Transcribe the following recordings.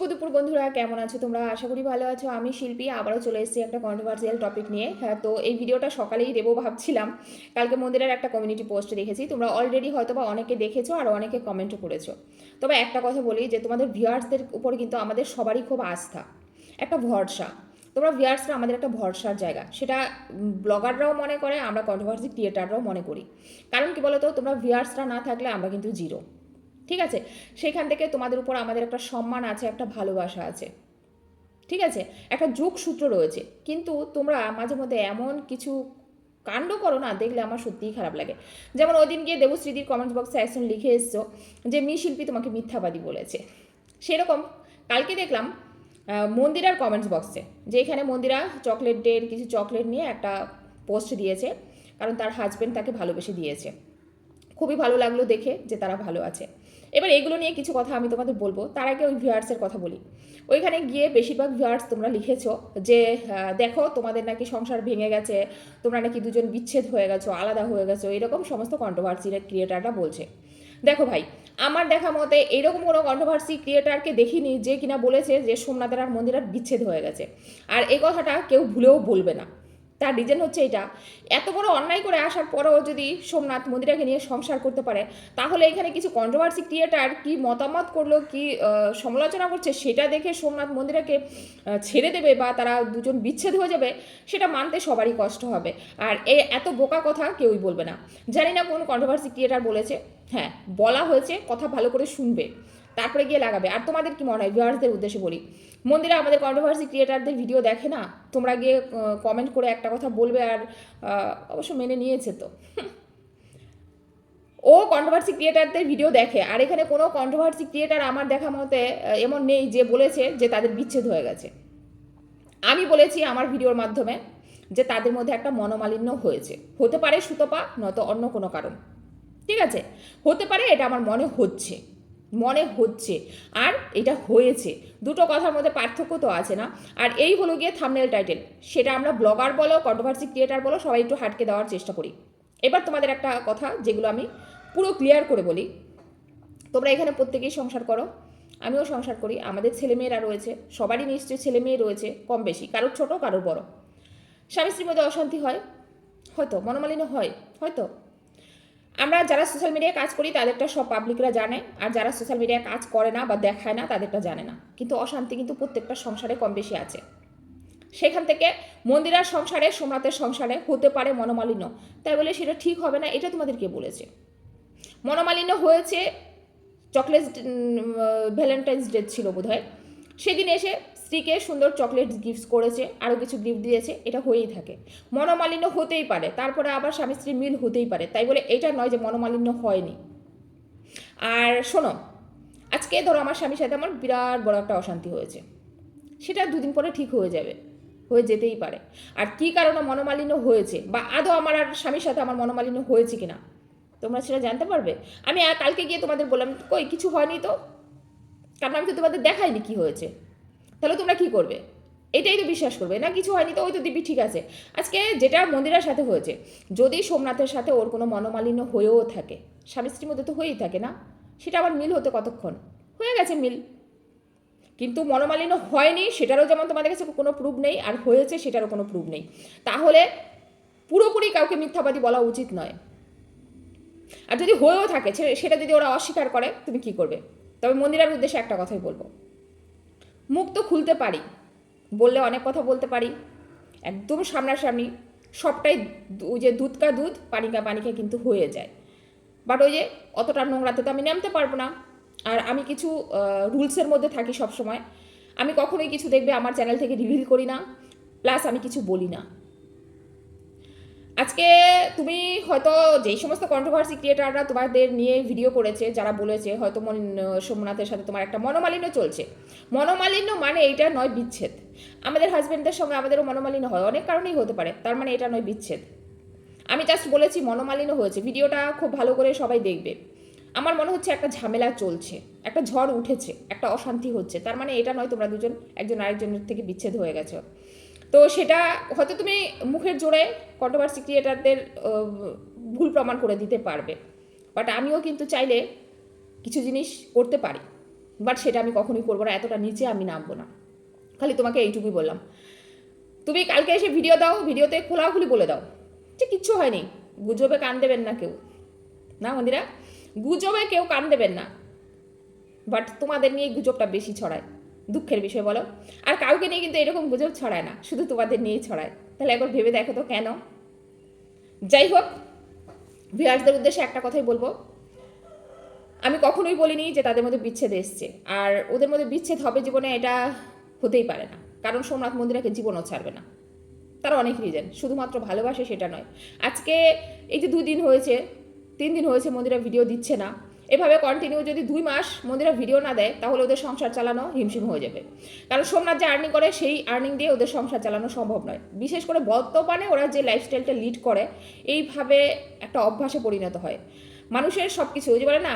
শুভ দুপুর বন্ধুরা, কেমন আছো তোমরা? আশা করি ভালো আছো। আমি শিল্পী, আবারও চলে এসেছি একটা কন্ট্রোভার্সিয়াল টপিক নিয়ে। হ্যাঁ তো এই ভিডিওটা সকালেই দেবো ভাবছিলাম। কালকে মন্দিরের একটা কমিউনিটি পোস্ট দেখেছি। তোমরা অলরেডি হয়তো বা অনেকে দেখেছ আর অনেকে কমেন্টও করেছ। তবে একটা কথা বলি যে, তোমাদের ভিউয়ার্সদের উপর কিন্তু আমাদের সবারই খুব আস্থা। একটা ভরসা। তোমরা ভিউয়ার্সরা আমাদের একটা ভরসার জায়গা। সেটা ব্লগাররাও মনে করে, আমরা কন্ট্রোভার্সি ক্রিয়েটাররাও মনে করি। কারণ কি বলতো? তোমরা ভিউয়ার্সরা না থাকলে আমরা কিন্তু জিরো ঠিক আছে? সেখান থেকে তোমাদের উপর আমাদের একটা সম্মান আছে, একটা ভালোবাসা আছে। ঠিক আছে? একটা যোগসূত্র রয়েছে। কিন্তু তোমরা মাঝে মধ্যে এমন কিছু কাণ্ড করো না, দেখলে আমার সত্যিই খারাপ লাগে। যেমন ওই দিন গিয়ে দেবশ্রীদির কমেন্ট বক্সে একজন লিখে এসছো যে, মি শিল্পী তোমাকে মিথ্যাবাদী বলেছে। সেরকম কালকে দেখলাম মন্দিরার কমেন্টস বক্সে যে এখানে মন্দিরা চকলেট ডের কিছু চকলেট নিয়ে একটা পোস্ট দিয়েছে, কারণ তার হাজব্যান্ড তাকে ভালোবেসে দিয়েছে। খুবই ভালো লাগল দেখে যে তারা ভালো আছে। এবার এগুলো নিয়ে কিছু কথা আমি তোমাদের বলব। তার আগে ওই ভিউয়ার্সের কথা বলি। ওইখানে গিয়ে বেশিরভাগ ভিউয়ার্স তোমরা লিখেছো যে দেখো তোমাদের নাকি সংসার ভেঙে গেছে, তোমরা নাকি দুজন বিচ্ছেদ হয়ে গেছো, আলাদা হয়ে গেছো, এরকম সমস্ত কন্ট্রোভার্সির ক্রিয়েটাররা বলছে। দেখো ভাই, আমার দেখা মতে এরকম কোনো কন্ট্রোভার্সি ক্রিয়েটারকে দেখিনি যে কিনা বলেছে যে সোমনাথের আর মন্দিরার বিচ্ছেদ হয়ে গেছে। আর এই কথাটা কেউ ভুলেও বলবে না। তার রিজন হচ্ছে এটা। এত বড় অন্যায় করে আসার পরেও যদি সোমনাথ মন্দিরাকে নিয়ে সংসার করতে পারে, তাহলে এখানে কিছু কন্ট্রোভার্সি ক্রিয়েটার কি মতামত করল, কি সমালোচনা করছে, সেটা দেখে সোমনাথ মন্দিরাকে ছেড়ে দেবে বা তারা দুজন বিচ্ছেদ হয়ে যাবে, সেটা মানতে সবারই কষ্ট হবে। আর এ এত বোকা কথা কেউই বলবে না। জানি না কোন কন্ট্রোভার্সি ক্রিয়েটার বলেছে। হ্যাঁ বলা হয়েছে, কথা ভালো করে শুনবে। তারপরে গিয়ে লাগাবে। আর তোমাদের কি মনে হয়? ভিউয়ার্সদের উদ্দেশ্যে বলি। মন্দিরে আমাদের কন্ট্রোভার্সি ক্রিয়েটারদের ভিডিও দেখে না? তোমরা গিয়ে কমেন্ট করে একটা কথা বলবে আর অবশ্য মেনে নিয়েছে তো। ও কন্ট্রোভার্সি ক্রিয়েটারদের ভিডিও দেখে। আর এখানে কোনো কন্ট্রোভার্সি ক্রিয়েটার আমার দেখা মতে এমন নেই যে বলেছে যে তাদের বিচ্ছেদ হয়ে গেছে। আমি বলেছি আমার ভিডিওর মাধ্যমে যে তাদের মধ্যে একটা মনোমালিন্য হয়েছে। হতে পারে সুতপা, নয়তো অন্য কোনো কারণ। ঠিক আছে? হতে পারে এটা আমার মনে হচ্ছে। মনে হচ্ছে। আর এটা হয়েছে। দুটো কথার মধ্যে পার্থক্য তো আছে না। আর এই হলো গিয়ে থামনেল টাইটেল সেটা আমরা ব্লগার বলো কন্ট্রোভার্সি ক্রিয়েটার বলো, সবাই একটু হাটকে দেওয়ার চেষ্টা করি। এবার তোমাদের একটা কথা যেগুলো আমি পুরো ক্লিয়ার করে বলি। তোমরা এখানে প্রত্যেকেই সংসার করো। আমিও সংসার করি। আমাদের ছেলেমেয়েরা রয়েছে। সবারই নিশ্চয়ই ছেলে মেয়ে রয়েছে, কম বেশি। কারোর ছোটো, কারোর বড়। স্বামী স্ত্রীর মধ্যে অশান্তি হয়। হয়তো, মনোমালিন্য হয়। হয়তো। আমরা যারা সোশ্যাল মিডিয়ায় কাজ করি, তাদেরটা সব পাবলিকরা জানে। আর যারা সোশ্যাল মিডিয়ায় কাজ করে না বা দেখায় না, তাদেরটা জানে না। কিন্তু অশান্তি কিন্তু প্রত্যেকটা সংসারে কম বেশি আছে। সেখান থেকে মন্দিরার সংসারে, সোমনাথের সংসারে হতে পারে মনোমালিন্য। তাই বলে সেটা ঠিক হবে না, এটা তোমাদেরকে বলেছে। মনোমালিন্য হয়েছে চকলেট ভ্যালেন্টাইন্স ডে ছিল বোধহয়। সেদিন এসে স্ত্রীকে সুন্দর চকলেট গিফট করেছে, আরও কিছু গিফট দিয়েছে, এটা হয়েই থাকে। মনোমালিন্য হতেই পারে, তারপরে আবার স্বামী স্ত্রী মিল হতেই পারে, তাই বলে এটা নয় যে মনোমালিন্য হয়নি। আর শোনো, আজকে ধরো আমার স্বামীর সাথে আমার বিরাট বড় একটা অশান্তি হয়েছে। সেটা দুদিন পরে ঠিক হয়ে যাবে, হয়ে যেতেই পারে। আর কী কারণে মনোমালিন্য হয়েছে, বা আদৌ আমার আর স্বামীর সাথে আমার মনোমালিন্য হয়েছে কি না তোমরা সেটা জানতে পারবে। আমি কালকে গিয়ে তোমাদের বললাম, কই, কিছু হয়নি তো? কারণ আমি তো তোমাদের দেখাইনি কি হয়েছে। তাহলে তোমরা কি করবে? এটাই তো বিশ্বাস করবে। না, কিছু হয়নি তো? ওই তো দিব্যি ঠিক আছে। আজকে যেটা মন্দিরার সাথে হয়েছে, যদি সোমনাথের সাথে ওর কোনো মনোমালিন্য হয়েও থাকে, স্বামী স্ত্রীর মধ্যে তো হয়েই থাকে না? সেটা আবার মিল হতে কতক্ষণ? হয়ে গেছে মিল। কিন্তু মনোমালিন্য হয়নি, সেটারও যেমন তোমাদের কাছে কোনো প্রুফ নেই, আর হয়েছে সেটারও কোনো প্রুফ নেই। তাহলে পুরোপুরি কাউকে মিথ্যাবাদী বলা উচিত নয়। আর যদি হয়েও থাকে সেটা যদি ওরা অস্বীকার করে, তুমি কি করবে? তবে মন্দিরার উদ্দেশ্যে একটা কথাই বলব। মুখ তো খুলতে পারি, বললে অনেক কথা বলতে পারি, একদম সামনাসামনি সবটাই ওই যে দুধ কা দুধ, পানিকা পানিকা কিন্তু হয়ে যায়। বাট ওই যে অতটা নোংরাতে তো আমি নামতে পারব না। আর আমি কিছু রুলসের মধ্যে থাকি সব সময় আমি কখনোই কিছু দেখবে আমার চ্যানেল থেকে রিভিল করি না প্লাস আমি কিছু বলি না। আজকে তুমি হয়তো যেই সমস্ত কন্ট্রোভার্সি ক্রিয়েটাররা তোমাদের নিয়ে ভিডিও করেছে, যারা বলেছে হয়তো মন, সোমনাথের সাথে তোমার একটা মনোমালিন্য চলছে। মনোমালিন্য মানে এটা নয় বিচ্ছেদ। আমাদের হাজব্যান্ডদের সঙ্গে আমাদেরও মনোমালিন্য হয়, অনেক কারণেই হতে পারে, তার মানে এটা নয় বিচ্ছেদ। আমি জাস্ট বলেছি মনোমালিন্য হয়েছে, ভিডিওটা খুব ভালো করে সবাই দেখবে। আমার মনে হচ্ছে একটা ঝামেলা চলছে, একটা ঝড় উঠেছে, একটা অশান্তি হচ্ছে, তার মানে এটা নয় তোমরা দুজন, একজন আরেকজনের থেকে বিচ্ছেদ হয়ে গেছো। তো সেটা হয়তো তুমি মুখের জোরে কন্ট্রোভার্সি ক্রিয়েটারদের ভুল প্রমাণ করে দিতে পারবে। বাট আমিও কিন্তু চাইলে কিছু জিনিস করতে পারি। বাট সেটা আমি কখনোই করব না, এতটা নিচে আমি নামবো না। খালি তোমাকে এইটুকুই বললাম। তুমি কালকে এসে ভিডিও দাও ভিডিওতে খোলাখুলি বলে দাও। যে কিচ্ছু হয়নি। গুজবে কান দেবেন না কেউ। না, মন্দিরা? গুজবে কেউ কান দেবেন না। বাট তোমাদের নিয়ে গুজবটা বেশি ছড়ায়। দুঃখের বিষয় বলো। আর কাউকে নিয়ে কিন্তু এরকম গুজব ছড়ায় না, শুধু তোমাদের নিয়েই ছড়ায়। তাহলে একবার ভেবে দেখো তো কেন? যাই হোক ভিউয়ার্সদের উদ্দেশ্যে একটা কথাই বলব। আমি কখনোই বলিনি যে তাদের মধ্যে বিচ্ছেদ এসছে। আর ওদের মধ্যে বিচ্ছেদ হবে জীবনে এটা হতেই পারে না। কারণ সোমনাথ মন্দিরাকে জীবনও ছাড়বে না। তার অনেক রিজন শুধুমাত্র ভালোবাসে সেটা নয়। আজকে এই যে দুদিন হয়েছে, তিন দিন হয়েছে মন্দিরা ভিডিও দিচ্ছে না। এভাবে কন্টিনিউ যদি দুই মাস মন্দিরা ভিডিও না দেয়, তাহলে ওদের সংসার চালানো হিমশিম হয়ে যাবে। কারণ সোমনাথ যে আর্নিং করে, সেই আর্নিং দিয়ে ওদের সংসার চালানো সম্ভব নয়। বিশেষ করে বর্তমানে ওরা যে লাইফস্টাইলটা লিড করে, এইভাবে একটা অভ্যাসে পরিণত হয়। মানুষের সব কিছু যে বলে না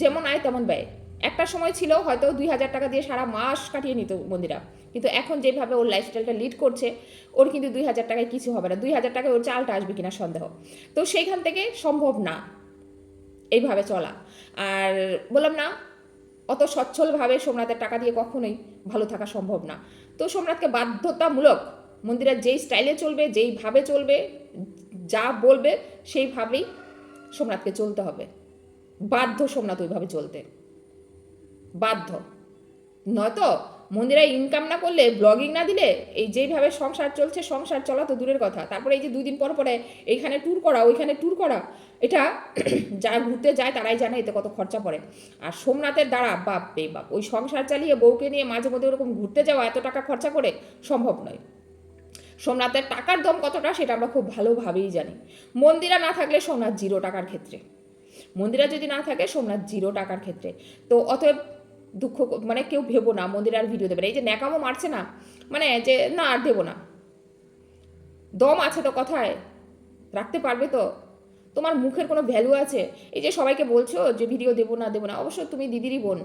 যেমন আয় তেমন ব্যয়। একটা সময় ছিল হয়তো দুই হাজার টাকা দিয়ে সারা মাস কাটিয়ে নিত মন্দিরা। কিন্তু এখন যেভাবে ওর লাইফস্টাইলটা লিড করছে, ওর কিন্তু দুই হাজার টাকায় কিছু হবে না। দুই হাজার টাকায় ওর চালটা আসবে কিনা সন্দেহ। তো সেইখান থেকে সম্ভব না। এইভাবে চলা। আর বললাম না, অত সচ্ছলভাবে সোমনাথের টাকা দিয়ে কখনোই ভালো থাকা সম্ভব না। তো সোমনাথকে বাধ্যতামূলক মন্দিরের যেই স্টাইলে চলবে যেইভাবে চলবে, যা বলবে, সেইভাবেই সোমনাথকে চলতে হবে। বাধ্য সোমনাথ ওইভাবে চলতে। বাধ্য। নয়তো মন্দিরা ইনকাম না করলে ব্লগিং না দিলে, এই যেভাবে সংসার চলছে, সংসার চলা তো দূরের কথা। তারপরে এই যে দুই দিন পর পরে এইখানে ট্যুর করা, ওইখানে ট্যুর করা, এটা যারা ঘুরতে যায় তারাই জানে এতে কত খরচা পড়ে। আর সোমনাথের দ্বারা বাপ বে বাপ, ওই সংসার চালিয়ে বউকে নিয়ে মাঝে মধ্যে ওরকম ঘুরতে যাওয়া এত টাকা খরচা করে সম্ভব নয়। সোমনাথের টাকার দম কতটা সেটা আমরা খুব ভালোভাবেই জানি। মন্দিরা না থাকলে সোমনাথ জিরো টাকার ক্ষেত্রে। মন্দিরা যদি না থাকে, সোমনাথ জিরো টাকার ক্ষেত্রে। তো অতএব দুঃখ মানে কেউ ভেবো না, মন্দির আর ভিডিও দেবে না। এই যে ন্যাকামো মারছে না মানে যে না আর দেবো না। দম আছে তো কথায়, রাখতে পারবে তো? তোমার মুখের কোনো ভ্যালু আছে? এই যে সবাইকে বলছো যে ভিডিও দেবো না দেবো না, অবশ্য তুমি দিদিরই বোন।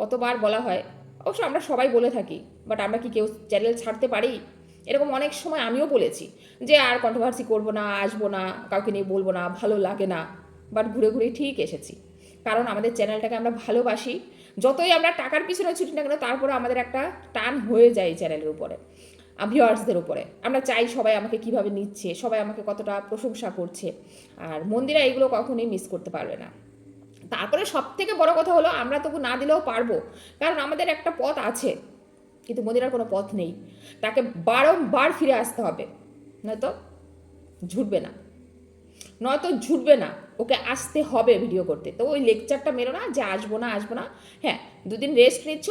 কতবার বলা হয়। অবশ্য আমরা সবাই বলে থাকি বাট আমরা কি কেউ চ্যানেল ছাড়তে পারি? এরকম অনেক সময় আমিও বলেছি যে আর কন্ট্রোভার্সি করব না, আসব না, কাউকে নিয়ে বলব না, ভালো লাগে না। বাট ঘুরে ঘুরে ঠিক এসেছি। কারণ আমাদের চ্যানেলটাকে আমরা ভালোবাসি। যতই আমরা টাকার পিছনে ছুটি না কেন তারপরে আমাদের একটা টান হয়ে যায় চ্যানেলের উপরে ভিউয়ার্সদের উপরে। আমরা চাই সবাই আমাকে কীভাবে নিচ্ছে, সবাই আমাকে কতটা প্রশংসা করছে, আর মন্দিরা এগুলো কখনোই মিস করতে পারবে না। তারপরে সব থেকে বড় কথা হলো, আমরা তবু না দিলেও পারব, কারণ আমাদের একটা পথ আছে, কিন্তু মন্দিরার কোনো পথ নেই। তাকে বারংবার ফিরে আসতে হবে, নয়তো ঝুটবে না। নয়তো ঝুটবে না ওকে আসতে হবে ভিডিও করতে। তো ওই লেকচারটা মেরো না যে আসব না আসব না। হ্যাঁ দুদিন রেস্ট নিচ্ছ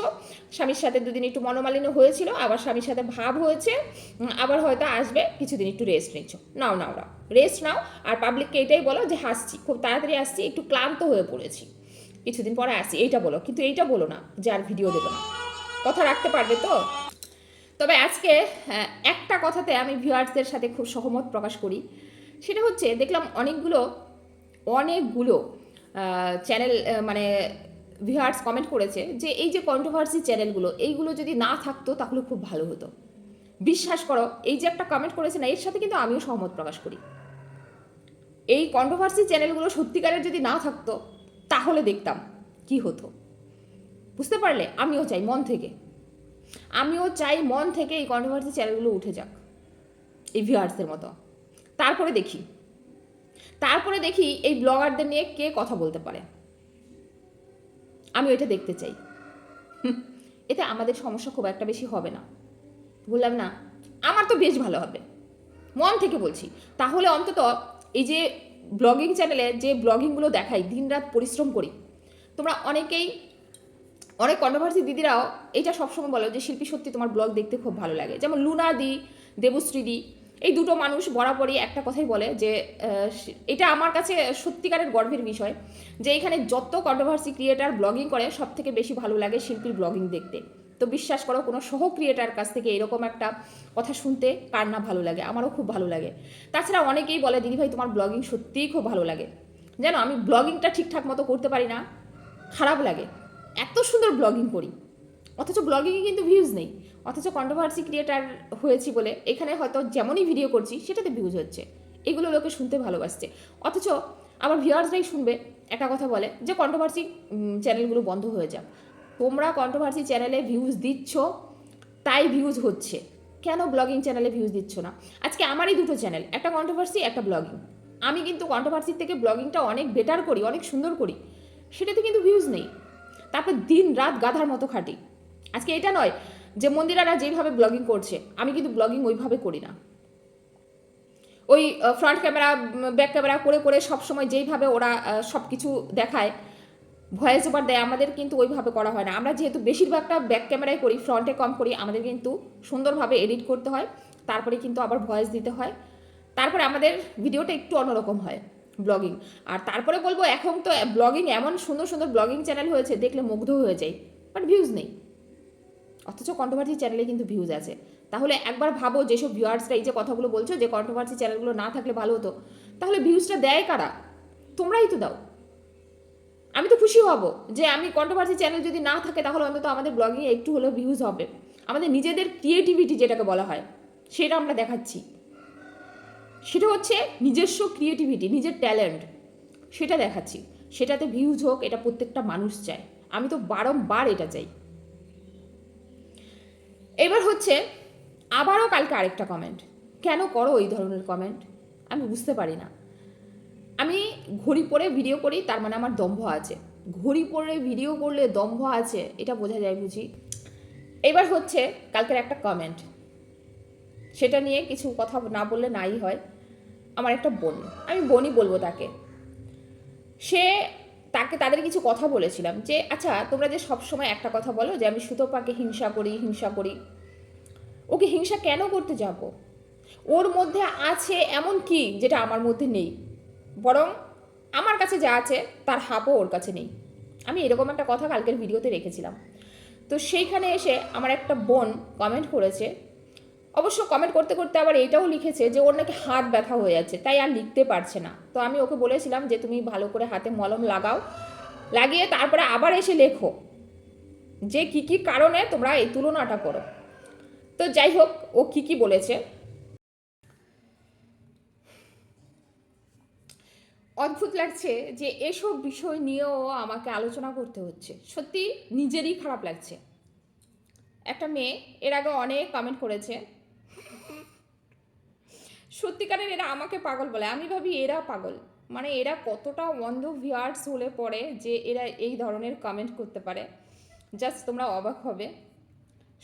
স্বামীর সাথে দুদিন একটু মনোমালিন্য হয়েছিল আবার স্বামীর সাথে ভাব হয়েছে আবার হয়তো আসবে কিছুদিন একটু রেস্ট নিচ্ছ। নাও নাও নাও রেস্ট নাও। আর পাবলিককে এটাই বলো যে হাসছি খুব তাড়াতাড়ি আসছি একটু ক্লান্ত হয়ে পড়েছি। কিছুদিন পরে আসছি এইটা বলো। কিন্তু এইটা বলো না যে আর ভিডিও দেবো না। কথা রাখতে পারবে তো? তবে আজকে হ্যাঁ, একটা কথাতে আমি ভিউয়ার্সদের সাথে খুব সহমত প্রকাশ করি। সেটা হচ্ছে দেখলাম অনেকগুলো অনেকগুলো চ্যানেল মানে ভিউয়ার্স কমেন্ট করেছে যে এই যে কন্ট্রোভার্সি চ্যানেলগুলো এইগুলো যদি না থাকতো তাহলে খুব ভালো হতো। বিশ্বাস করো, এই যে একটা কমেন্ট করেছে না, এর সাথে কিন্তু আমিও সহমত প্রকাশ করি। এই কন্ট্রোভার্সি চ্যানেলগুলো সত্যিকারের যদি না থাকতো, তাহলে দেখতাম কি হতো। বুঝতে পারলে? আমিও চাই মন থেকে। আমিও চাই মন থেকে এই কন্ট্রোভার্সি চ্যানেলগুলো উঠে যাক, এই ভিউয়ার্সদের মতো। তারপরে দেখি। তারপরে দেখি এই ব্লগারদের নিয়ে কে কথা বলতে পারে। আমি এটা দেখতে চাই। এতে আমাদের সমস্যা খুব একটা বেশি হবে না। বললাম, না, আমার তো বেশ ভালো হবে। মন থেকে বলছি। তাহলে অন্তত এই যে ব্লগিং চ্যানেলে যে ব্লগিংগুলো দেখাই, দিনরাত পরিশ্রম করি, তোমরা অনেকেই, অনেক কন্ট্রোভার্সি দিদিরাও এটা সবসময় বলো যে, শিল্পী সত্যি তোমার ব্লগ দেখতে খুব ভালো লাগে। যেমন লুনা দি, দেবশ্রী দি এই দুটো মানুষ বরাবরই একটা কথাই বলে যে এটা আমার কাছে সত্যিকারের গর্বের বিষয় যে এখানে যত কন্ট্রোভার্সি ক্রিয়েটার ব্লগিং করে সব থেকে বেশি ভালো লাগে শিল্পীর ব্লগিং দেখতে। তো বিশ্বাস করো, কোনো সহ ক্রিয়েটার কাছ থেকে এরকম একটা কথা শুনতে কার না ভালো লাগে? আমারও খুব ভালো লাগে। তাছাড়া অনেকেই বলে দিদিভাই তোমার ব্লগিং সত্যিই খুব ভালো লাগে। যেন আমি ব্লগিংটা ঠিকঠাক মতো করতে পারি না, খারাপ লাগে। এত সুন্দর ব্লগিং করি। অথচ ব্লগিংয়ে কিন্তু ভিউজ নেই। অথচ কন্ট্রোভার্সি ক্রিয়েটার হয়েছি বলে এখানে হয়তো যেমনই ভিডিও করছি, সেটাতে ভিউজ হচ্ছে। এগুলো লোকে শুনতে ভালোবাসছে। অথচ আবার ভিউয়ার্সরাই শুনবে, একটা কথা বলে যে কন্ট্রোভার্সি চ্যানেলগুলো বন্ধ হয়ে যাক। তোমরা কন্ট্রোভার্সি চ্যানেলে ভিউজ দিচ্ছ, তাই ভিউজ হচ্ছে। কেন ব্লগিং চ্যানেলে ভিউজ দিচ্ছ না? আজকে আমারই দুটো চ্যানেল একটা কন্ট্রোভার্সি একটা ব্লগিং আমি কিন্তু কন্ট্রোভার্সির থেকে ব্লগিংটা অনেক বেটার করি, অনেক সুন্দর করি। সেটাতে কিন্তু ভিউজ নেই। তারপর দিন রাত গাধার মতো খাটি। আজকে এটা নয় যে মন্দিরারা যেভাবে ব্লগিং করছে, আমি কিন্তু ব্লগিং ওইভাবে করি না। ওই ফ্রন্ট ক্যামেরা ব্যাক ক্যামেরা করে করে সব সময় যেইভাবে ওরা সব কিছু দেখায় ভয়েস ওভার দেয়, আমাদের কিন্তু ওইভাবে করা হয় না। আমরা যেহেতু বেশিরভাগটা ব্যাক ক্যামেরায় করি ফ্রন্টে কম করি, আমাদের কিন্তু সুন্দরভাবে এডিট করতে হয়, তারপরে কিন্তু আবার ভয়েস দিতে হয়। তারপরে আমাদের ভিডিওটা একটু অন্যরকম হয় ব্লগিং আর তারপরে বলব, এখন তো ব্লগিং এমন সুন্দর সুন্দর ব্লগিং চ্যানেল হয়েছে, দেখলে মুগ্ধ হয়ে যায় বাট ভিউজ নেই। অথচ কন্ট্রোভার্সি চ্যানেলে কিন্তু ভিউজ আছে। তাহলে একবার ভাবো যেসব ভিউয়ার্সরা এই যে কথাগুলো বলছো যে কন্ট্রোভার্সি চ্যানেলগুলো না থাকলে ভালো হতো, তাহলে ভিউজটা দেয় কারা? তোমরাই তো দাও। আমি তো খুশি হব যে আমি কন্ট্রোভার্সি চ্যানেল যদি না থাকে তাহলে অন্তত আমাদের ব্লগিংয়ে একটু হলেও ভিউজ হবে। আমাদের নিজেদের ক্রিয়েটিভিটি যেটাকে বলা হয়, সেটা আমরা দেখাচ্ছি। সেটা হচ্ছে নিজস্ব ক্রিয়েটিভিটি নিজের ট্যালেন্ট সেটা দেখাচ্ছি। সেটাতে ভিউজ হোক, এটা প্রত্যেকটা মানুষ চায়। আমি তো বারংবার এটা চাই। এবার হচ্ছে, আবারও কালকে আরেকটা কমেন্ট কেন করো এই ধরনের কমেন্ট আমি বুঝতে পারি না। আমি ঘড়ি পরে ভিডিও করি, তার মানে আমার দম্ভ আছে। ঘড়ি পরে ভিডিও করলে দম্ভ আছে, এটা বোঝা যায় বুঝি? এবার হচ্ছে, কালকের একটা কমেন্ট সেটা নিয়ে কিছু কথা না বললে নাই হয়। আমার একটা বোন, আমি বোনই বলব তাকে। সে তাকে, তাদের কিছু কথা বলেছিলাম যে আচ্ছা তোমরা যে সব সময় একটা কথা বলো যে, আমি সুতোপাকে হিংসা করি হিংসা করি। ওকে হিংসা কেন করতে যাব? ওর মধ্যে আছে এমন কি যেটা আমার মধ্যে নেই? বরং আমার কাছে যা আছে, তার হাফও ওর কাছে নেই। আমি এরকম একটা কথা কালকের ভিডিওতে রেখেছিলাম। তো সেইখানে এসে আমার একটা বোন কমেন্ট করেছে অবশ্য কমেন্ট করতে করতে আবার এটাও লিখেছে যে ওর নাকি হাত ব্যথা হয়ে যাচ্ছে, তাই আর লিখতে পারছে না। তো আমি ওকে বলেছিলাম যে তুমি ভালো করে হাতে মলম লাগাও, লাগিয়ে তারপরে আবার এসে লেখো যে কী কী কারণে তোমরা এই তুলনাটা করো। তো যাই হোক, ও কী কী বলেছে। অদ্ভুত লাগছে যে এসব বিষয় নিয়েও আমাকে আলোচনা করতে হচ্ছে। সত্যি নিজেরই খারাপ লাগছে। একটা মেয়ে, এর আগে অনেক কমেন্ট করেছে সত্যিকারের এরা আমাকে পাগল বলে। আমি ভাবি এরা পাগল। মানে এরা কতটা অন্ধ ভিয়ার্স হলে পড়ে যে এরা এই ধরনের কমেন্ট করতে পারে। জাস্ট তোমরা অবাক হবে।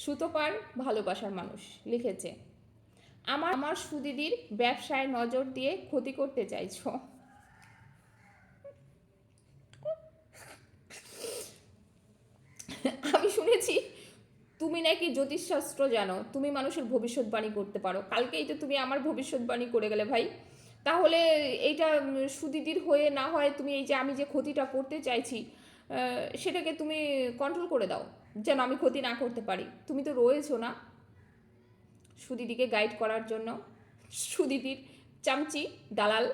সুতোপার ভালোবাসার মানুষ লিখেছে, আমার আমার সুদিদির ব্যবসায় নজর দিয়ে ক্ষতি করতে চাইছো। আমি শুনেছি তুমি নাকি জ্যোতিষশাস্ত্র জানো, তুমি মানুষের ভবিষ্যৎবাণী করতে পারো। কালকেই তো তুমি আমার ভবিষ্যৎবাণী করে গেলে ভাই, তাহলে এইটা সুদিদির হয়ে না হয় তুমি এই যে আমি যে ক্ষতিটা করতে চাইছি সেটাকে তুমি কন্ট্রোল করে দাও, যেন আমি ক্ষতি না করতে পারি। তুমি তো রয়েছো না সুদিদিকে গাইড করার জন্য। সুদিদির চামচি, দালাল,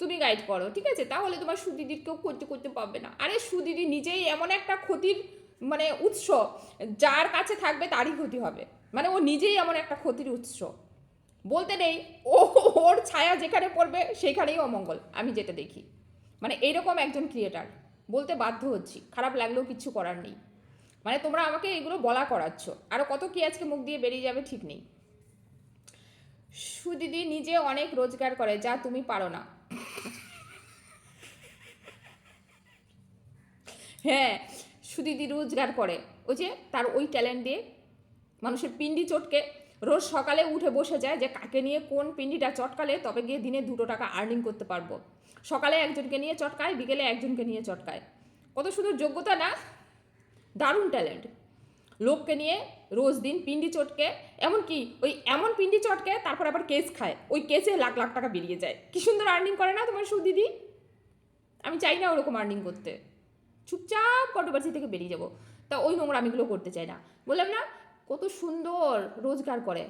তুমি গাইড করো, ঠিক আছে? তাহলে তোমার সুদিদির কেউ করতে করতে পারবে না। আরে সুদিদি নিজেই এমন একটা ক্ষতির মানে উৎস, যার কাছে থাকবে তারই ক্ষতি হবে। মানে ও নিজেই এমন একটা ক্ষতির উৎস। বলতে নেই, ও, ওর ছায়া যেখানে পড়বে সেখানেই অমঙ্গল, আমি যেটা দেখি। মানে এইরকম একজন ক্রিয়েটার বলতে বাধ্য হচ্ছি, খারাপ লাগলেও কিচ্ছু করার নেই। মানে তোমরা আমাকে এগুলো বলা করাচ্ছ আরও কত কি আজকে মুখ দিয়ে বেরিয়ে যাবে ঠিক নেই। সুদিদি নিজে অনেক রোজগার করে, যা তুমি পারো না। হ্যাঁ সুদিদি রোজগার করে। ওই যে তার ওই ট্যালেন্ট দিয়ে মানুষের পিন্ডি চটকে রোজ সকালে উঠে বসে যায় যে কাকে নিয়ে কোন পিন্ডিটা চটকালে তবে গিয়ে দিনে দুটো টাকা আর্নিং করতে পারব। সকালে একজনকে নিয়ে চটকায়, বিকেলে একজনকে নিয়ে চটকায়। কত সুন্দর যোগ্যতা না? দারুণ ট্যালেন্ট লোককে নিয়ে রোজ দিন পিন্ডি চটকে, এমনকি ওই এমন পিন্ডি চটকে, তারপর আবার কেস খায়। ওই কেসে লাখ লাখ টাকা বেরিয়ে যায়। কি সুন্দর আর্নিং করে না তোমার সুদিদি আমি চাই না ওরকম আর্নিং করতে। চুপচাপ কন্ট্রোভার্সি থেকে বেরিয়ে যাব। তা ওই নোংরামিগুলো করতে চাই না। বললাম, না, কত সুন্দর রোজগার করে।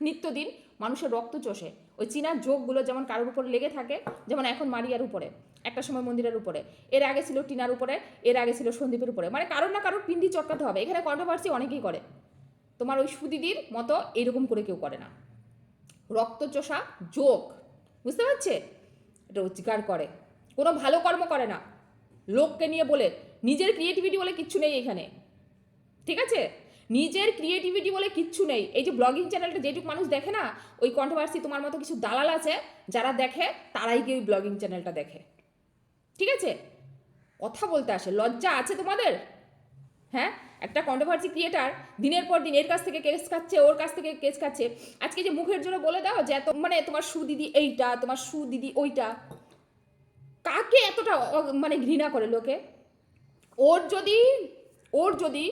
নিত্যদিন মানুষের রক্ত চষে। ওই চীনার যোগগুলো যেমন কারোর উপর লেগে থাকে, যেমন এখন মারিয়ার উপরে, একটা সময় মন্দিরের উপরে। এর আগে ছিল টিনার উপরে, এর আগে ছিল সন্দীপের উপরে। মানে কারোর না কারোর পিন্ডি চটকাতে হবে। এখানে কন্ট্রোভার্সি অনেকেই করে। তোমার ওই সুদিদির মতো এরকম করে কেউ করে না। রক্তচোষা যোগ। বুঝতে পারছে? রোজগার করে। কোনো ভালো কর্ম করে না। লোককে নিয়ে বলে, নিজের ক্রিয়েটিভিটি বলে কিচ্ছু নেই এখানে। ঠিক আছে? নিজের ক্রিয়েটিভিটি বলে কিচ্ছু নেই। এই যে ব্লগিং চ্যানেলটা যেটুকু মানুষ দেখে না, ওই কন্ট্রোভার্সি তোমার মতো কিছু দালাল আছে, যারা দেখে, তারাই গিয়ে ওই ব্লগিং চ্যানেলটা দেখে। ঠিক আছে? কথা বলতে আসে। লজ্জা আছে তোমাদের? হ্যাঁ? একটা কন্ট্রোভার্সি ক্রিয়েটার দিনের পর দিন এর কাছ থেকে কেস খাচ্ছে, ওর কাছ থেকে কেস খাচ্ছে। আজকে যে মুখের জন্য বলে দাও যে মানে তোমার সুদিদি এইটা, তোমার সুদিদি ওইটা। কাকে এতটা মানে ঘৃণা করে লোকে? ওর যদি ওর যদি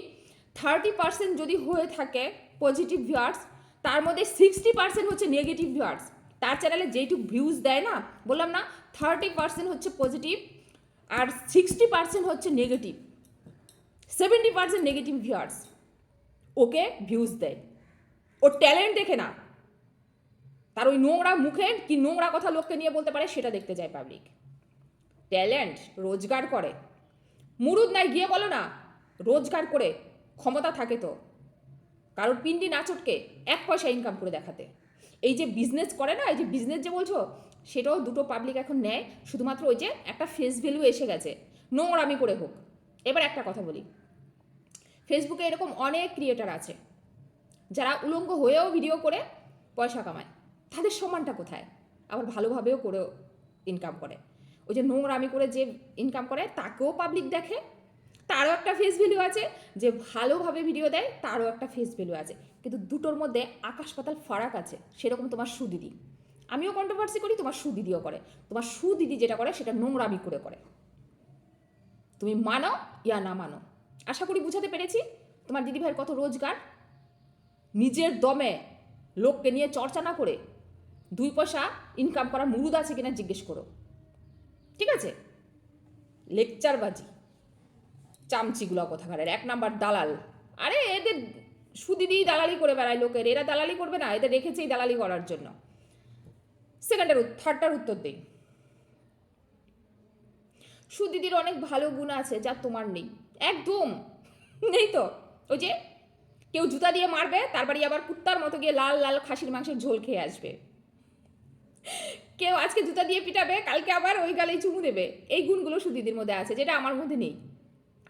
থার্টি পার্সেন্ট যদি হয়ে থাকে পজিটিভ ভিউয়ার্স তার মধ্যে সিক্সটি পার্সেন্ট হচ্ছে নেগেটিভ ভিউয়ার্স তার চ্যানেলে যেইটুকু ভিউজ দেয় না, বললাম না থার্টি পার্সেন্ট হচ্ছে পজিটিভ আর সিক্সটি পার্সেন্ট হচ্ছে negative seventy percent negative viewers okay views দেয়। ওর ট্যালেন্ট দেখে না। তার ওই নোংরা মুখে কি নোংরা কথা লোককে নিয়ে বলতে পারে সেটা দেখতে যায় পাবলিক ট্যালেন্ট রোজগার করে। মুরুদ নাই, গিয়ে বলো না, রোজগার করে ক্ষমতা থাকে তো। কারোর পিন্ডি না চটকে এক পয়সা ইনকাম করে দেখাতে। এই যে বিজনেস করে না, এই যে বিজনেস যে বলছো, সেটাও দুটো পাবলিক এখন নেয়, শুধুমাত্র ওই যে একটা ফেস ভ্যালু এসে গেছে। নোংরামি করে হোক। এবার একটা কথা বলি। ফেসবুকে এরকম অনেক ক্রিয়েটার আছে, যারা উলঙ্গ হয়েও ভিডিও করে পয়সা কামায়। তাদের সম্মানটা কোথায়? আবার ভালোভাবেও করেও ইনকাম করে। ওই যে নোংরামি করে যে ইনকাম করে তাকেও পাবলিক দেখে, তারও একটা ফেস ভ্যালু আছে, যে ভালোভাবে ভিডিও দেয়, তারও একটা ফেস ভ্যালু আছে। কিন্তু দুটোর মধ্যে আকাশ পাতাল ফারাক আছে, সেরকম তোমার সুদিদি। আমিও কন্ট্রোভার্সি করি, তোমার সুদিদিও করে। তোমার সুদিদি যেটা করে, সেটা নোংরামি করে করে। তুমি মানো ইয়া না মানো। আশা করি বুঝাতে পেরেছি, তোমার দিদিভাইয়ের কত রোজগার। নিজের দমে লোককে নিয়ে চর্চা না করে দুই পয়সা ইনকাম করার মুরুদ আছে কিনা জিজ্ঞেস করো। ঠিক আছে? লেকচারবাজি। চামচিগুলো কোথাকারের? এক নাম্বার দালাল। আরে এদের সুদিদি দালালি করে বেড়ায় লোকের। এরা দালালি করবে না, এদের রেখেছেই দালালি করার জন্য। সেকেন্ডের থার্ডটার উত্তর দিই। সুদিদির অনেক ভালো গুণ আছে যা তোমার নেই। একদম! নেই তো? ওই যে কেউ জুতা দিয়ে মারবে তার বাড়ি আবার কুত্তার মতো গিয়ে লাল লাল খাসির মাংসের ঝোল খেয়ে আসবে। কেউ আজকে জুতা দিয়ে পিটাবে, কালকে আবার ওই গালেই চুমু দেবে। এই গুণগুলো সুদিদির মধ্যে আছে, যেটা আমার মধ্যে নেই।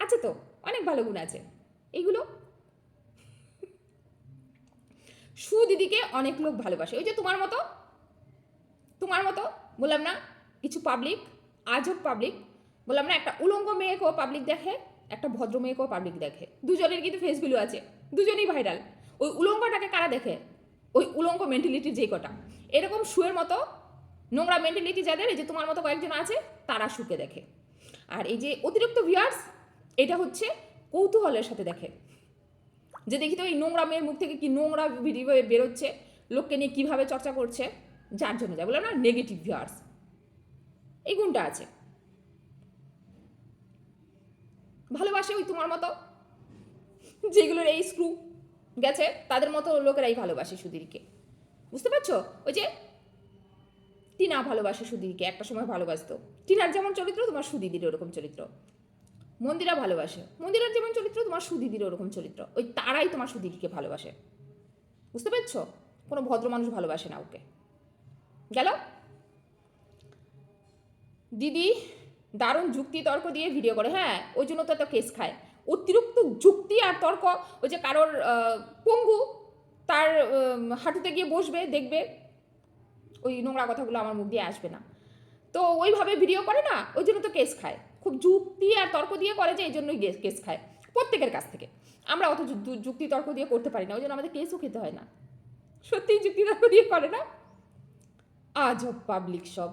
আছে তো, অনেক ভালো গুণ আছে। এইগুলো? সুদিদিকে অনেক লোক ভালোবাসে। ওই যে তোমার মতো? তোমার মতো? বললাম না, কিছু পাবলিক আজব পাবলিক বললাম না, একটা উলঙ্গ মেয়েকেও পাবলিক দেখে, একটা ভদ্র মেয়েকেও পাবলিক দেখে। দুজনের কিন্তু ফেস ভ্যালু আছে। দুজনেই ভাইরাল ওই উলঙ্গটাকে কারা দেখে? ওই উলঙ্গ মেন্টালিটির যে কটা। এরকম শুয়ের মতো নোংরা মেন্টালিটি যাদের, এই যে তোমার মতো কয়েকজন আছে, তারা সুখে দেখে। আর এই যে অতিরিক্ত ভিউয়ার্স এটা হচ্ছে কৌতূহলের সাথে দেখে। যে দেখি তো এই নোংরা মেয়ের মুখ থেকে কি নোংরা ভিডিও বেরোচ্ছে, লোককে নিয়ে কীভাবে চর্চা করছে, যার জন্য যা বললাম না নেগেটিভ ভিউয়ার্স এই গুণটা আছে। ভালোবাসে ওই তোমার মতো। যেগুলোর এই স্ক্রু গেছে, তাদের মতো লোকেরাই ভালোবাসে সুধীরকে। বুঝতে পারছ? ওই যে টিনা ভালোবাসে সুধীরকে? একটা সময় ভালোবাসতো। টিনার যেমন চরিত্র, তোমার সুদিদির ওরকম চরিত্র। মন্দিরা ভালোবাসে। মন্দিরার যেমন চরিত্র, তোমার সুদিদির ওরকম চরিত্র। ওই তারাই তোমার সুদিদিকে ভালোবাসে। বুঝতে পারছ? কোনো ভদ্র মানুষ ভালোবাসে না ওকে। গেল? দিদি, দারুণ যুক্তি, তর্ক দিয়ে ভিডিও করে। হ্যাঁ ওই জন্য তো এত কেস খায়। অতিরিক্ত যুক্তি আর তর্ক, ওই যে কারোর পঙ্গু, তার হাঁটুতে গিয়ে বসবে, দেখবে। ওই নোংরা কথাগুলো আমার মুখ দিয়ে আসবে না। তো ওইভাবে ভিডিও করে না, ওই জন্য তো কেস খায়। খুব যুক্তি আর তর্ক দিয়ে করে যে এই জন্যই কেস খায়। প্রত্যেকের কাছ থেকে। আমরা অত যুক্তি তর্ক দিয়ে করতে পারি না, ওই জন্য আমাদের কেসও খেতে হয় না। সত্যিই যুক্তি, তর্ক দিয়ে করে না? আজব পাবলিক সব।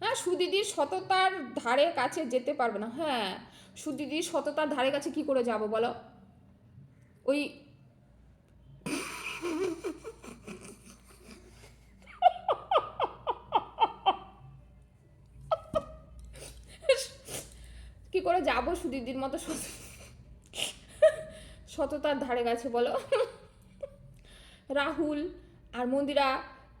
হ্যাঁ সুদিদির সততার ধারে কাছে যেতে পারবে না। হ্যাঁ সুদিদির সততার ধারে কাছে কি করে যাব বলো? ওই কি করে যাব সুদিদির মতো সততার ধারে গেছে, বলো। রাহুল আর মন্দিরা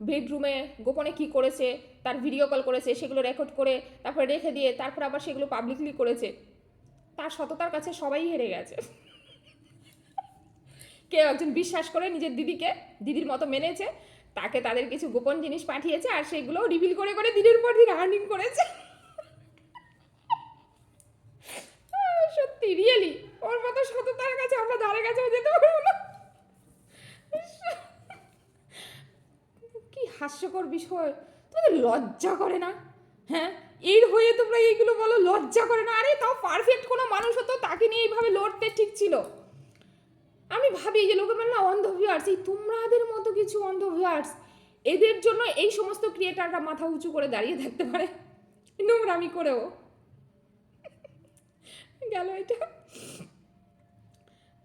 বেডরুমে গোপনে কি করেছে, তার ভিডিও কল করেছে, সেগুলো রেকর্ড করে তারপরে রেখে দিয়ে তারপর আবার সেগুলো পাবলিকলি করেছে। তার সততার কাছে সবাই হেরে গেছে। কেউ একজন বিশ্বাস করে নিজের দিদিকে, দিদির মতো মেনেছে, তাকে তাদের কিছু গোপন জিনিস পাঠিয়েছে আর সেগুলো রিভিল করে করে দিনের পর দিন আর্নিং করেছে। সত্যি রিয়েলি ওর মতো সততার কাছে আমরা ধারে কাছেও যেতে পারব না। কি হাস্যকর বিষয়। তোমাদের লজ্জা করে না? হ্যাঁ? এর হয়ে তোমরা এইগুলো বলো, লজ্জা করে না? আরে, তাও পারফেক্ট কোনো মানুষ হতো, তাকে নিয়ে এইভাবে লড়তে ঠিক ছিল। আমি ভাবি যে লোকে বলে না অন্ধ ভিউয়ার্স এই তোমরাদের মতো কিছু অন্ধ ভিউয়ার্স এদের জন্য এই সমস্ত ক্রিয়েটাররা মাথা উঁচু করে দাঁড়িয়ে থাকতে পারে। নোংরামি করেও। গেল এটা।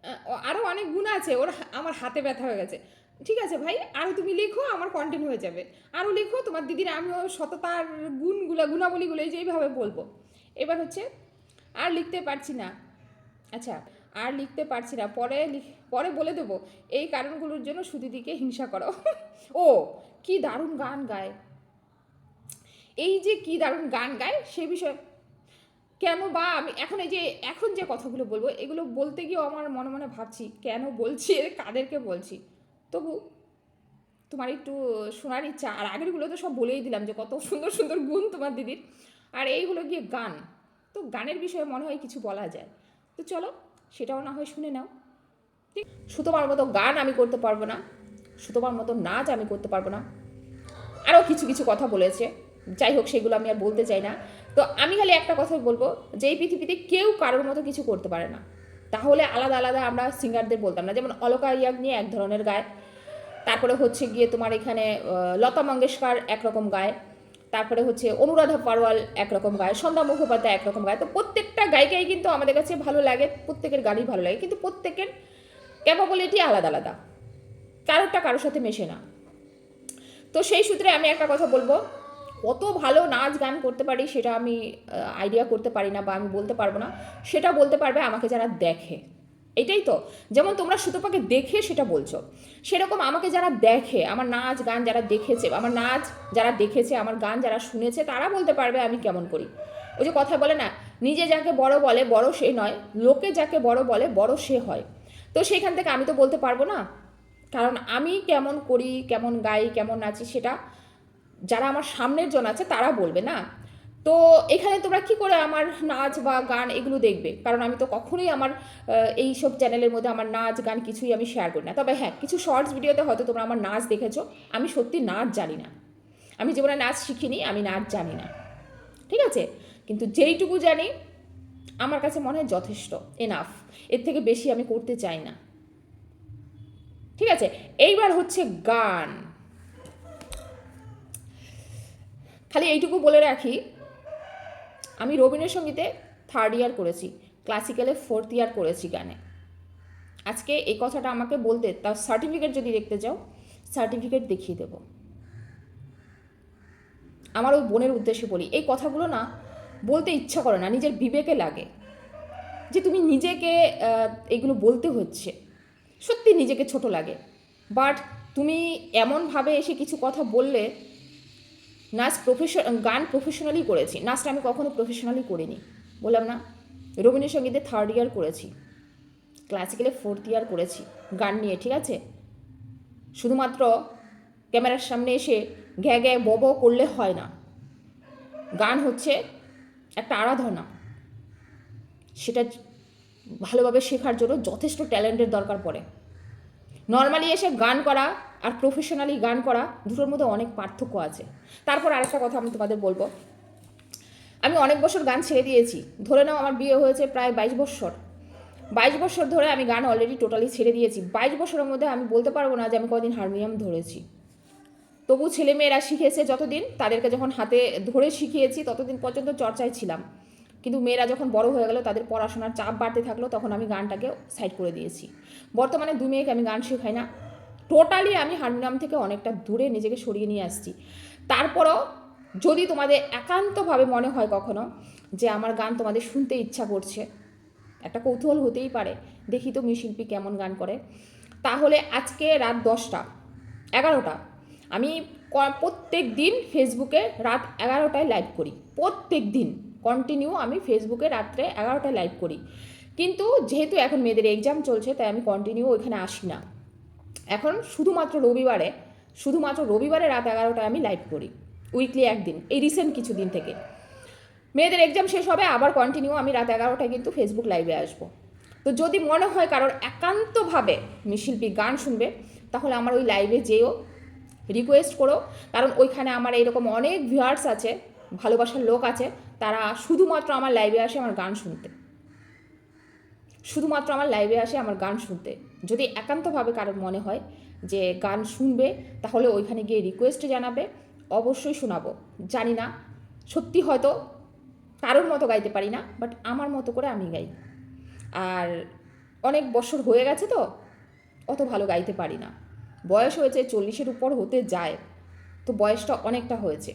আহ, আরও অনেক গুণ আছে ওর আমার হাতে ব্যথা হয়ে গেছে। ঠিক আছে ভাই আরও তুমি লিখো আমার কন্টেন্ট হয়ে যাবে। আরও লিখো তোমার দিদির আমিও সততার গুণগুলো গুণাবলীগুলো এই যে এইভাবে বলব। এবার হচ্ছে আর লিখতে পারছি না। আচ্ছা আর লিখতে পারছি না। পরে পরে বলে দেবো এই কারণগুলোর জন্য সুদিদিকে হিংসা করো। ও কি দারুণ গান গায়। এই যে কি দারুণ গান গায় সে বিষয়ে কেন বা আমি এখন এই যে, এখন যে কথাগুলো বলব, এগুলো বলতে গিয়েও আমার মনে মনে ভাবছি, কেন বলছি কাদেরকে বলছি। তবু তোমার একটু শোনার ইচ্ছা, আর আগেরগুলো তো সব বলেই দিলাম যে কত সুন্দর সুন্দর গুণ তোমার দিদির। আর এইগুলো গিয়ে গান, তো গানের বিষয়ে মনে হয় কিছু বলা যায়। তো চলো, সেটাও না হয় শুনে নাও। ঠিক, সুতোমার মতো গান আমি করতে পারব না, সুতোমার মতো নাচ আমি করতে পারব না। আরও কিছু কিছু কথা বলেছে, যাই হোক সেগুলো আমি আর বলতে চাই না। তো আমি খালি একটা কথাই বলব যে এই পৃথিবীতে কেউ কারোর মতো কিছু করতে পারে না, তাহলে আলাদা আলাদা আমরা সিঙ্গারদের বলতাম না। যেমন অলকা ইয়াগ নিয়ে এক ধরনের গায়, তারপরে হচ্ছে গিয়ে তোমার এখানে লতা মঙ্গেশকর একরকম গায়, তারপরে হচ্ছে অনুরাধা পারওয়াল একরকম গায়, সন্ধ্যা মুখোপাধ্যায় একরকম গায়। তো প্রত্যেকটা গায়িকাই কিন্তু আমাদের কাছে ভালো লাগে, প্রত্যেকের গানই ভালো লাগে, কিন্তু প্রত্যেকের ক্যাপাবিলিটি আলাদা আলাদা। কারোরটা কারোর সাথে মেশে না। তো সেই সূত্রে আমি একটা কথা বলব কত ভালো নাচ গান করতে পারি সেটা আমি আইডিয়া করতে পারি না বা আমি বলতে পারব না। সেটা বলতে পারবে আমাকে যারা দেখে। এটাই তো। যেমন তোমরা সুতোপাকে দেখে সেটা বলছো। সেরকম আমাকে যারা দেখে, আমার নাচ গান যারা দেখেছে, আমার নাচ যারা দেখেছে, আমার গান যারা শুনেছে, তারা বলতে পারবে আমি কেমন করি। ওই যে কথা বলে না, নিজে যাকে বড় বলে, বড় সে নয়, লোকে যাকে বড় বলে, বড় সে হয়। তো সেইখান থেকে আমি তো বলতে পারব না। কারণ আমি কেমন করি, কেমন গাই, কেমন নাচি সেটা যারা আমার সামনের জন আছে, তারা বলবে, না। তো এখানে তোমরা কি করে আমার নাচ বা গান এগুলো দেখবে? কারণ আমি তো কখনোই আমার এই সব চ্যানেলের মধ্যে আমার নাচ, গান কিছুই আমি শেয়ার করি না। তবে হ্যাঁ কিছু শর্টস ভিডিওতে হয়তো তোমরা আমার নাচ দেখেছ। আমি সত্যি নাচ জানি না। আমি জীবনে নাচ শিখিনি, আমি নাচ জানি না। ঠিক আছে? কিন্তু যেইটুকু জানি, আমার কাছে মনে হয় যথেষ্ট এনাফ এর থেকে বেশি আমি করতে চাই না। ঠিক আছে? এইবার হচ্ছে গান। খালি এইটুকু বলে রাখি, আমি রবীন্দ্রসঙ্গীতে থার্ড ইয়ার করেছি ক্লাসিক্যালে ফোর্থ ইয়ার করেছি গানে। আজকে এই কথাটা আমাকে বলতে, তার সার্টিফিকেট যদি দেখতে যাও সার্টিফিকেট দেখিয়ে দেবো। আমার ওই বোনের উদ্দেশ্যে বলি, এই কথাগুলো না বলতে ইচ্ছা করে না, নিজের বিবেকে লাগে। যে তুমি নিজেকে এগুলো বলতে হচ্ছে, সত্যি নিজেকে ছোট লাগে। বাট তুমি এমনভাবে এসে কিছু কথা বললে নাচ প্রফেশন গান প্রফেশনালি করেছি। নাচটা আমি কখনো প্রফেশনালি করিনি। বললাম না রবীন্দ্রসঙ্গীতে থার্ড ইয়ার করেছি। ক্লাসিক্যালে ফোর্থ ইয়ার করেছি। গান নিয়ে, ঠিক আছে? শুধুমাত্র ক্যামেরার সামনে এসে ঘ্যা ঘ্যা ব করলে হয় না। গান হচ্ছে একটা আরাধনা। সেটা ভালোভাবে শেখার জন্য যথেষ্ট ট্যালেন্টের দরকার পড়ে। নর্মালি এসে গান করা আর প্রফেশনালি গান করা দুটোর মধ্যে অনেক পার্থক্য আছে। তারপর আরেকটা কথা আমি তোমাদের বলব। আমি অনেক বছর গান ছেড়ে দিয়েছি। ধরে নাও আমার বিয়ে হয়েছে প্রায় বাইশ বছর। বাইশ বছর ধরে আমি গান অলরেডি টোটালি ছেড়ে দিয়েছি। বাইশ বছরের মধ্যে আমি বলতে পারব না যে আমি কদিন হারমোনিয়াম ধরেছি। তবু ছেলেমেয়েরা শিখেছে যতদিন, তাদেরকে যখন হাতে ধরে শিখিয়েছি ততদিন পর্যন্ত চর্চায় ছিলাম। কিন্তু মেয়েরা যখন বড় হয়ে গেল, তাদের পড়াশোনার চাপ বাড়তে থাকল, তখন আমি গানটাকে সাইড করে দিয়েছি। বর্তমানে দু মেয়েকে আমি গান শেখাই না। টোটালি আমি হারমোনিয়াম থেকে অনেকটা দূরে নিজেকে সরিয়ে নিয়ে আসছি। তারপরও যদি তোমাদের একান্তভাবে মনে হয় কখনো যে আমার গান তোমাদের শুনতে ইচ্ছা করছে, একটা কৌতূহল হতেই পারে, দেখি তো শিল্পী কেমন গান করে। তাহলে আজকে রাত দশটা, এগারোটা, আমি প্রত্যেক দিন ফেসবুকে রাত এগারোটায় লাইভ করি। প্রত্যেক দিন কন্টিনিউ আমি ফেসবুকে রাত্রে এগারোটায় লাইভ করি। কিন্তু যেহেতু এখন মেয়েদের এক্সাম চলছে, তাই আমি কন্টিনিউ ওইখানে আসি না। এখন শুধুমাত্র রবিবারে শুধুমাত্র রবিবারে রাত এগারোটায় আমি লাইভ করি উইকলি একদিন, এই রিসেন্ট কিছু দিন থেকে। মেয়েদের এক্সাম শেষ হবে, আবার কন্টিনিউ আমি রাত এগারোটায় কিন্তু ফেসবুক লাইভে আসব। তো যদি মনে হয় কারোর একান্তভাবে শিল্পী গান শুনবে, তাহলে আমার ওই লাইভে যেও রিকোয়েস্ট করো। কারণ ওইখানে আমার এইরকম অনেক ভিউয়ার্স আছে, ভালোবাসার লোক আছে, তারা শুধুমাত্র আমার লাইভে আসে আমার গান শুনতে। শুধুমাত্র আমার লাইভে আসে আমার গান শুনতে। যদি একান্তভাবে কারোর মনে হয় যে গান শুনবে, তাহলে ওইখানে গিয়ে রিকোয়েস্ট জানাবে, অবশ্যই শোনাবো। জানি না, সত্যি হয়তো কারোর মতো গাইতে পারি না বাট আমার মতো করে আমি গাই। আর অনেক বছর হয়ে গেছে তো, অত ভালো গাইতে পারি না। বয়স হয়েছে চল্লিশের উপর হতে যায়, তো বয়সটা অনেকটা হয়েছে,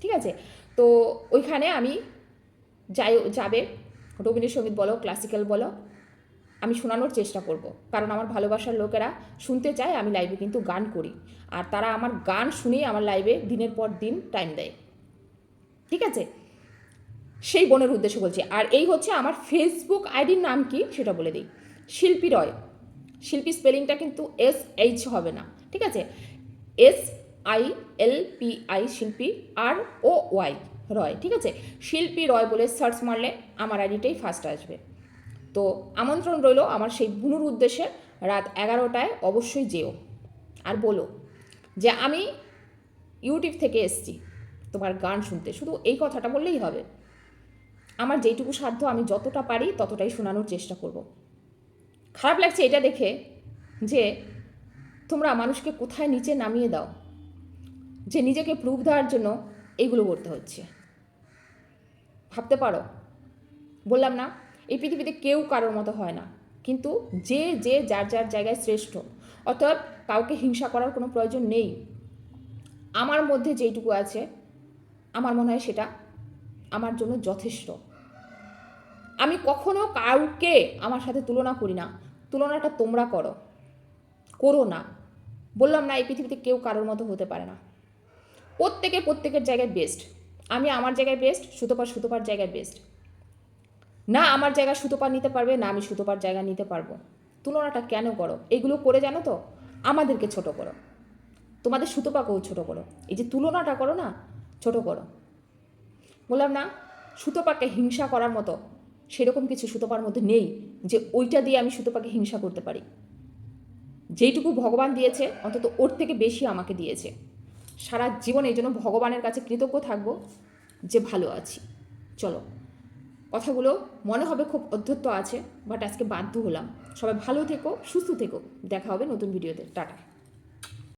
ঠিক আছে? তো ওইখানে আমি যাই, যাবে। রবীন্দ্রসঙ্গীত বলো ক্লাসিক্যাল বলো আমি শোনানোর চেষ্টা করব। কারণ আমার ভালোবাসার লোকেরা শুনতে চায় আমি লাইভে কিন্তু গান করি। আর তারা আমার গান শুনেই আমার লাইভে দিনের পর দিন টাইম দেয়। ঠিক আছে? সেই বোনের উদ্দেশ্যে বলছি। আর এই হচ্ছে আমার ফেসবুক আইডির নাম কি সেটা বলে দিই। শিল্পী রয়। শিল্পী স্পেলিংটা কিন্তু এস এইচ হবে না। ঠিক আছে? S I L P I শিল্পী আর ও ওয়াই রয়। ঠিক আছে? শিল্পী রয় বলে সার্চ মারলে আমার আইডিটাই ফার্স্ট আসবে। তো আমন্ত্রণ রইল আমার সেই বুনুর উদ্দেশ্যে রাত এগারোটায় অবশ্যই যেও। আর বলো যে আমি ইউটিউব থেকে এসছি তোমার গান শুনতে, শুধু এই কথাটা বললেই হবে। আমার যেইটুকু সাধ্য আমি যতটা পারি ততটাই শোনানোর চেষ্টা করব। খারাপ লাগছে এটা দেখে যে তোমরা মানুষকে কোথায় নিচে নামিয়ে দাও, যে নিজেকে প্রুফ দেওয়ার জন্য এইগুলো করতে হচ্ছে। ভাবতে পারো? বললাম না। এই পৃথিবীতে কেউ কারোর মতো হয় না। কিন্তু যে যে যার যার জায়গায় শ্রেষ্ঠ, অর্থাৎ কাউকে হিংসা করার কোনো প্রয়োজন নেই। আমার মধ্যে যেইটুকু আছে, আমার মনে হয় সেটা আমার জন্য যথেষ্ট। আমি কখনো কাউকে আমার সাথে তুলনা করি না। তুলনাটা তোমরা করো। করো না। বললাম না, এই পৃথিবীতে কেউ কারোর মতো হতে পারে না। প্রত্যেকে প্রত্যেকের জায়গায় বেস্ট আমি আমার জায়গায় বেস্ট সুতোপার সুতোপার জায়গায় বেস্ট না আমার জায়গা সুতোপার নিতে পারবে, না আমি সুতোপার জায়গা নিতে পারব। তুলনাটা কেন করো? এগুলো করে জানো তো? আমাদেরকে ছোট করো। তোমাদের সুতোপাকেও ছোট করো। এই যে তুলনাটা করো না, ছোট করো। বললাম না সুতোপাকে হিংসা করার মতো সেরকম কিছু সুতোপার মধ্যে নেই যে ওইটা দিয়ে আমি সুতোপাকে হিংসা করতে পারি। যেইটুকু ভগবান দিয়েছে, অন্তত ওর থেকে বেশি আমাকে দিয়েছে। সারা জীবন এই জন্য ভগবানের কাছে কৃতজ্ঞ থাকব যে ভালো আছি। চলো। কথাগুলো মনে হবে খুব অধ্যত্ত আছে বাট আজকে বাধ্য হলাম। সবাই ভালো থেকো, সুস্থ থেকো। দেখা হবে নতুন ভিডিওতে। টাটা।